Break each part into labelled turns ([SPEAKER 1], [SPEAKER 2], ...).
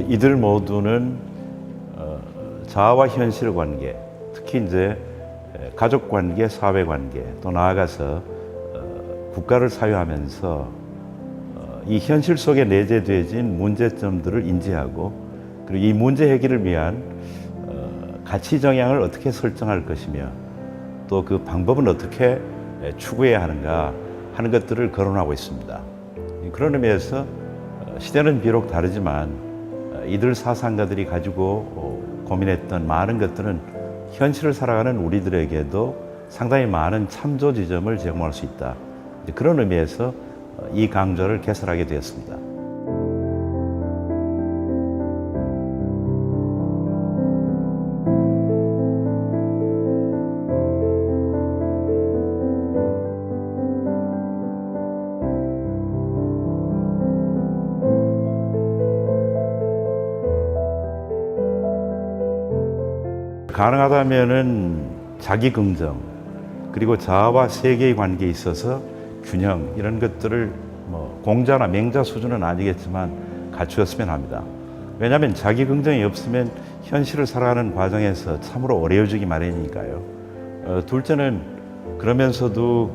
[SPEAKER 1] 이들 모두는 어, 자아와 현실 관계, 특히 이제 에, 가족 관계, 사회 관계, 또 나아가서 어, 국가를 사유하면서 어, 이 현실 속에 내재되어진 문제점들을 인지하고 그리고 이 문제 해결을 위한 어, 가치 정향을 어떻게 설정할 것이며 또 그 방법은 어떻게 에, 추구해야 하는가 하는 것들을 거론하고 있습니다. 그런 의미에서 어, 시대는 비록 다르지만 어, 이들 사상가들이 가지고 어, 고민했던 많은 것들은 현실을 살아가는 우리들에게도 상당히 많은 참조 지점을 제공할 수 있다. 그런 의미에서 어, 이 강좌를 개설하게 되었습니다. 가능하다면은 자기 긍정 그리고 자아와 세계의 관계에 있어서 균형 이런 것들을 뭐 공자나 맹자 수준은 아니겠지만 갖추었으면 합니다. 왜냐하면 자기 긍정이 없으면 현실을 살아가는 과정에서 참으로 어려워지기 마련이니까요. 어, 둘째는 그러면서도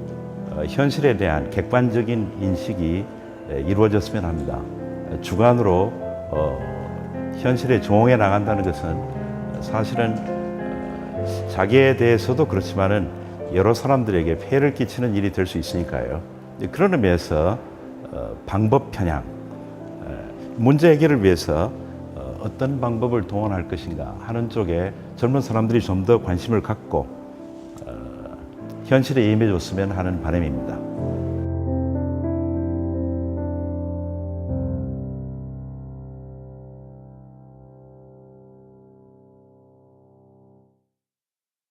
[SPEAKER 1] 어, 현실에 대한 객관적인 인식이 에, 이루어졌으면 합니다. 어, 주관으로 어, 현실에 조응해 나간다는 것은 사실은 자기에 대해서도 그렇지만은 여러 사람들에게 폐해를 끼치는 일이 될 수 있으니까요. 그런 의미에서 어, 방법 편향, 에, 문제 해결을 위해서 어, 어떤 방법을 동원할 것인가 하는 쪽에 젊은 사람들이 좀 더 관심을 갖고 어, 현실에 임해줬으면 하는 바람입니다.